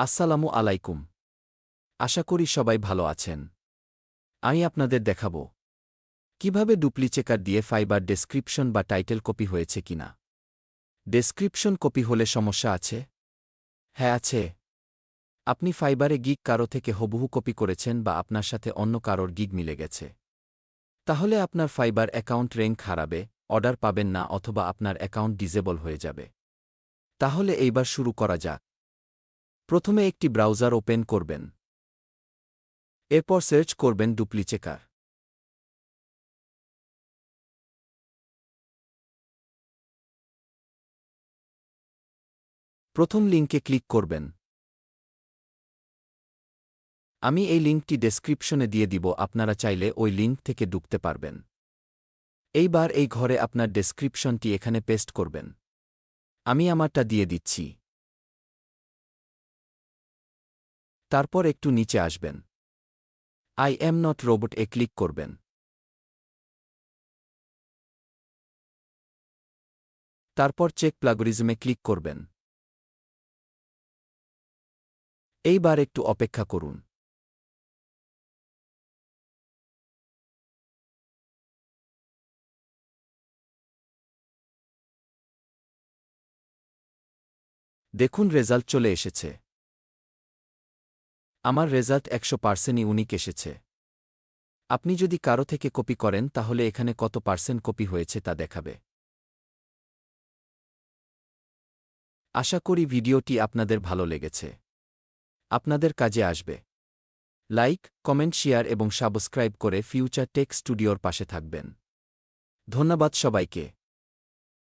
আসসালামু আলাইকুম। আশা করি সবাই ভালো আছেন। আমি আপনাদের দেখাব। কীভাবে ডুপ্লিচেকার দিয়ে ফাইবার ডেসক্রিপশন বা টাইটেল কপি হয়েছে কিনা? ডেসক্রিপশন কপি হলে সমস্যা আছে? হ্যাঁ আছে। আপনি ফাইবারে গিগ কারও থেকে হবুহু কপি করেছেন বা আপনার সাথে অন্য কারোর গিগ মিলে গেছে। তাহলে আপনার ফাইবার অ্যাকাউন্ট র্যাঙ্ক হারাবে, অর্ডার পাবেন না অথবা আপনার অ্যাকাউন্ট ডিজেবল হয়ে যাবে। তাহলে এইবার শুরু করা যাক। প্রথমে একটি ব্রাউজার ওপেন করবেন। এরপর সার্চ করবেন ডুপ্লিচেকার প্রথম লিঙ্কে ক্লিক করবেন। আমি এই লিঙ্কটি ডেসক্রিপশনে দিয়ে দিব, আপনারা চাইলে ওই লিঙ্ক থেকে ডুবতে পারবেন। এইবার এই ঘরে আপনার ডেসক্রিপশনটি এখানে পেস্ট করবেন। আমি আমারটা দিয়ে দিচ্ছি। তারপর একটু নিচে আসবেন। আই এম নট রোবট এ ক্লিক করবেন। তারপর চেক প্লাগরিজমে ক্লিক করবেন। এইবার একটু অপেক্ষা করুন। দেখুন রেজাল্ট চলে এসেছে। আমার রেজাল্ট একশো পার্সেন্ট ইউনিক এসেছে। আপনি যদি কারও থেকে কপি করেন, তাহলে এখানে কত পার্সেন্ট কপি হয়েছে তা দেখাবে। আশা করি ভিডিওটি আপনাদের ভালো লেগেছে। আপনাদের কাজে আসবে। লাইক, কমেন্ট, শেয়ার এবং সাবস্ক্রাইব করে ফিউচার টেক স্টুডিওর পাশে থাকবেন। ধন্যবাদ সবাইকে।